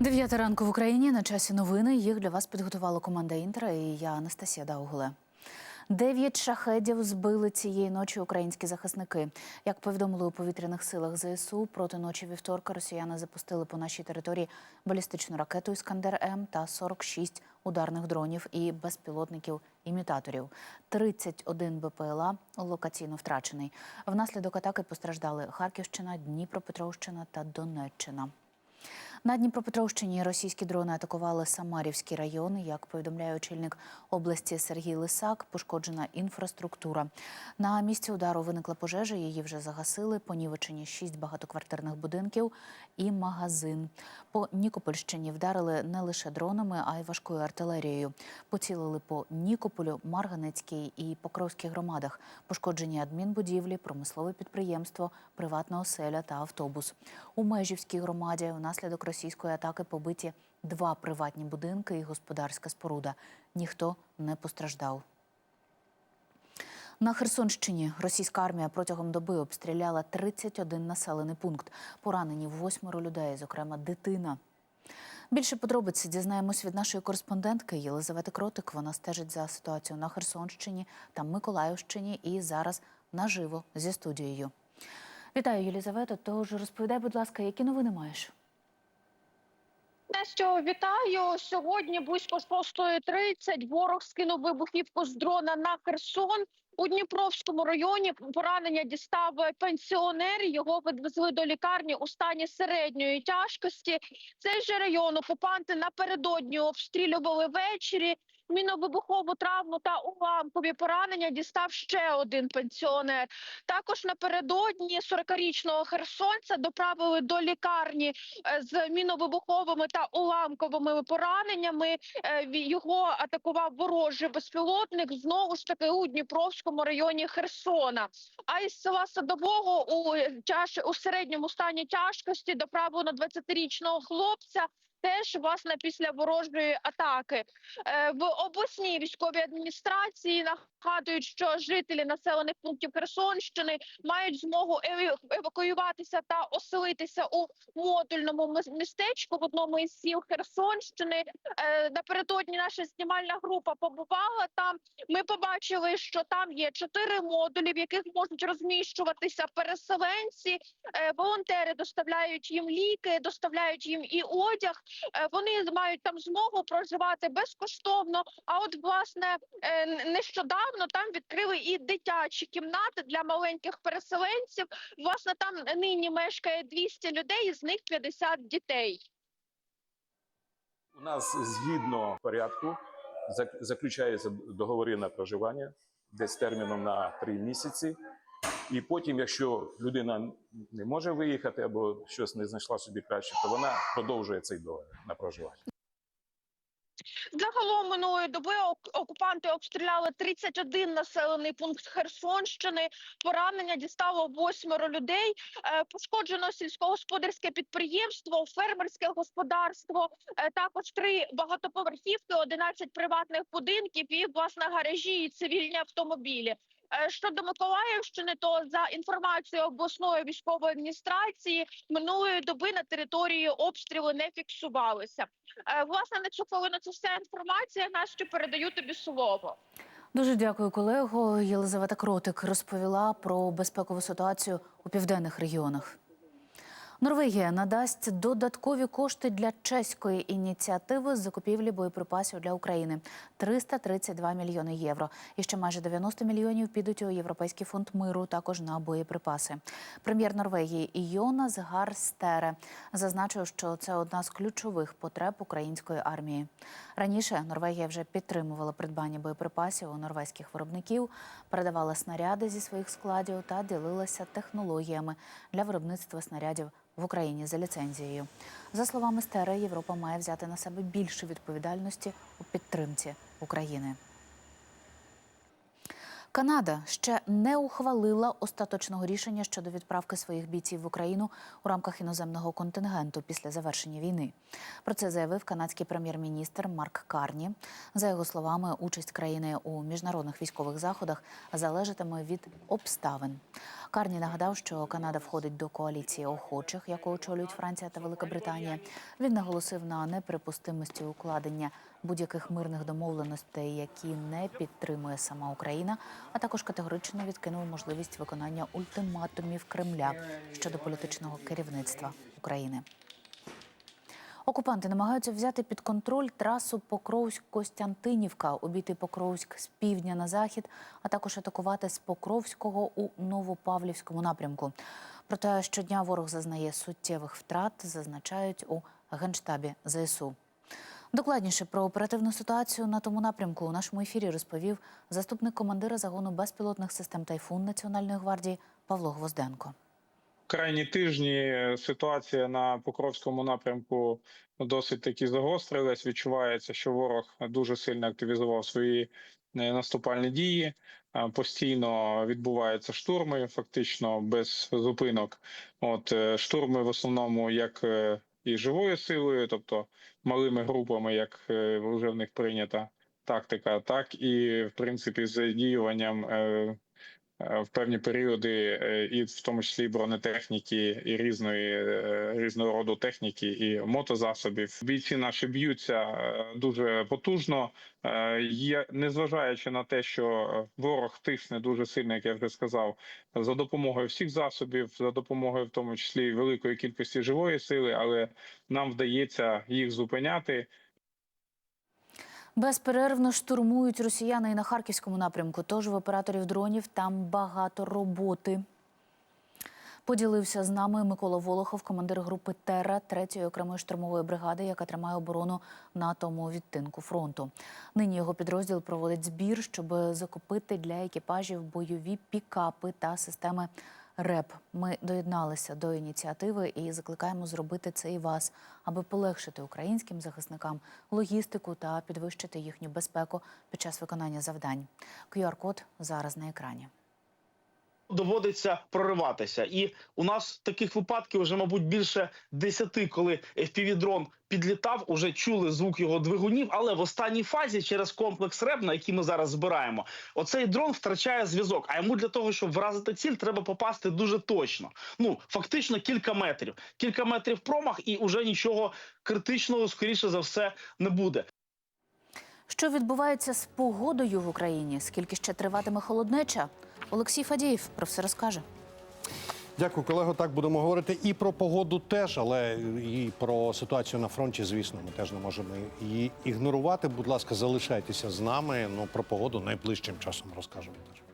Дев'ята ранку в Україні на часі новини. Їх для вас підготувала команда Інтера і я Анастасія Даугуле. Дев'ять шахедів збили цієї ночі українські захисники. Як повідомили у повітряних силах ЗСУ, проти ночі вівторка росіяни запустили по нашій території балістичну ракету Іскандер М та 46 ударних дронів і безпілотників імітаторів. 31 БПЛА локаційно втрачений. Внаслідок атаки постраждали Харківщина, Дніпропетровщина та Донеччина. На Дніпропетровщині російські дрони атакували Самарівський район. Як повідомляє очільник області Сергій Лисак, пошкоджена інфраструктура. На місці удару виникла пожежа. Її вже загасили. Понівечені шість багатоквартирних будинків і магазин. По Нікопольщині вдарили не лише дронами, а й важкою артилерією. Поцілили по Нікополю, Марганецькій і Покровській громадах. Пошкоджені адмінбудівлі, промислове підприємство, приватна оселя та автобус. У Межівській громаді внаслідок російської атаки побиті два приватні будинки і господарська споруда. Ніхто не постраждав. На Херсонщині російська армія протягом доби обстріляла 31 населений пункт. Поранені восьмеро людей, зокрема дитина. Більше подробиць дізнаємось від нашої кореспондентки Єлизавети Кротик. Вона стежить за ситуацією на Херсонщині та Миколаївщині і зараз наживо зі студією. Вітаю, Єлізавето. Тож розповідай, будь ласка, які новини маєш? Настю, вітаю сьогодні. Близько 6.30 Ворог скинув вибухівку з дрона на Херсон. У Дніпровському районі поранення дістав пенсіонер. Його відвезли до лікарні у стані середньої тяжкості. Цей же район окупанти напередодні обстрілювали ввечері. Міновибухову травму та уламкові поранення дістав ще один пенсіонер. Також напередодні 40-річного херсонця доправили до лікарні е, з міновибуховими та уламковими пораненнями. Е, Його атакував ворожий безпілотник знову ж таки у Дніпровському районі Херсона. А із села Садового у тяж у середньому стані тяжкості доправлено 20-річного хлопця. Теж власне після ворожої атаки Е, в обласній військовій адміністрації нагадують, що жителі населених пунктів Херсонщини мають змогу евакуюватися та оселитися у модульному містечку в одному із сіл Херсонщини. Е, Напередодні наша знімальна група побувала там. Ми побачили, що там є чотири модулі, в яких можуть розміщуватися переселенці. Е, Волонтери доставляють їм ліки, доставляють їм і одяг. Е, Вони мають там змогу проживати безкоштовно. А от власне е, нещодавно там відкрили і дитячі кімнати для маленьких переселенців. Власне, там нині мешкає 200 людей, з них 50 дітей. У нас згідно порядку заключаються договори на проживання десь терміном на три місяці. І потім, якщо людина не може виїхати або щось не знайшла собі краще, то вона продовжує цей договір на проживання. Загалом минулої доби ок- окупанти обстріляли 31 населений пункт Херсонщини. Поранення дістало восьмеро людей. Е, Пошкоджено сільськогосподарське підприємство, фермерське господарство, е, також три багатоповерхівки, 11 приватних будинків і власне гаражі і цивільні автомобілі. Е, Щодо Миколаївщини, то за інформацією обласної військової адміністрації минулої доби на території обстрілу не фіксувалися. Е, Власне, на цю хвилину це вся інформація. Настю передаю тобі слово. Дуже дякую, колего. Єлизавета Кротик розповіла про безпекову ситуацію у південних регіонах. Норвегія надасть додаткові кошти для чеської ініціативи з закупівлі боєприпасів для України 332 мільйони євро. І ще майже 90 мільйонів підуть у Європейський фонд миру, також на боєприпаси. Прем'єр Норвегії Йонас Гарстере зазначив, що це одна з ключових потреб української армії. Раніше Норвегія вже підтримувала придбання боєприпасів у норвезьких виробників, передавала снаряди зі своїх складів та ділилася технологіями для виробництва снарядів в Україні за ліцензією. За словами Стере, Європа має взяти на себе більше відповідальності у підтримці України. Канада ще не ухвалила остаточного рішення щодо відправки своїх бійців в Україну у рамках іноземного контингенту після завершення війни. Про це заявив канадський прем'єр-міністр Марк Карні. За його словами, участь країни у міжнародних військових заходах залежатиме від обставин. Карні нагадав, що Канада входить до коаліції охочих, яку очолюють Франція та Велика Британія. Він наголосив на неприпустимості укладення будь-яких мирних домовленостей, які не підтримує сама Україна, а також категорично відкинув можливість виконання ультиматумів Кремля щодо політичного керівництва України. Окупанти намагаються взяти під контроль трасу Покровськ-Костянтинівка, обійти Покровськ з півдня на захід, а також атакувати з Покровського у Новопавлівському напрямку. Проте щодня ворог зазнає суттєвих втрат, зазначають у генштабі ЗСУ. Докладніше про оперативну ситуацію на тому напрямку у нашому ефірі розповів заступник командира загону безпілотних систем Тайфун Національної гвардії Павло Гвозденко. крайні тижні ситуація на Покровському напрямку досить таки загострилась. Відчувається, що ворог дуже сильно активізував свої е, наступальні дії. Е, Постійно відбуваються штурми, фактично без зупинок. От е, штурми в основному як і живою силою, тобто малими групами, як е, вже в них прийнята тактика, так і в принципі задіюванням е, в певні періоди, е, і в тому числі бронетехніки, і різної е, різного роду техніки, і мотозасобів. Бійці наші б'ються е, дуже потужно. Е, Є незважаючи на те, що е, ворог тисне дуже сильно, як я вже сказав, за допомогою всіх засобів, за допомогою в тому числі великої кількості живої сили, але нам вдається їх зупиняти. Безперервно штурмують росіяни і на харківському напрямку. Тож в операторів дронів там багато роботи. Поділився з нами Микола Волохов, командир групи Терра 3-ї окремої штурмової бригади, яка тримає оборону на тому відтинку фронту. Нині його підрозділ проводить збір, щоб закупити для екіпажів бойові пікапи та системи РЕП. Ми доєдналися до ініціативи і закликаємо зробити це і вас, аби полегшити українським захисникам логістику та підвищити їхню безпеку під час виконання завдань. QR-код зараз на екрані. Доводиться прориватися. І у нас таких випадків вже, мабуть, більше десяти, коли FPV-дрон підлітав, уже чули звук його двигунів. Але в останній фазі, через комплекс РЕБ, на який ми зараз збираємо, оцей дрон втрачає зв'язок. А йому для того, щоб вразити ціль, треба попасти дуже точно. Ну фактично кілька метрів. Кілька метрів промах, і вже нічого критичного, скоріше за все, не буде. Що відбувається з погодою в Україні? Скільки ще триватиме холоднеча? Олексій Фадієв про все розкаже. Дякую, колего. Так будемо говорити і про погоду теж, але і про ситуацію на фронті, звісно, ми теж не можемо її ігнорувати. Будь ласка, залишайтеся з нами. Ну про погоду найближчим часом розкажемо теж.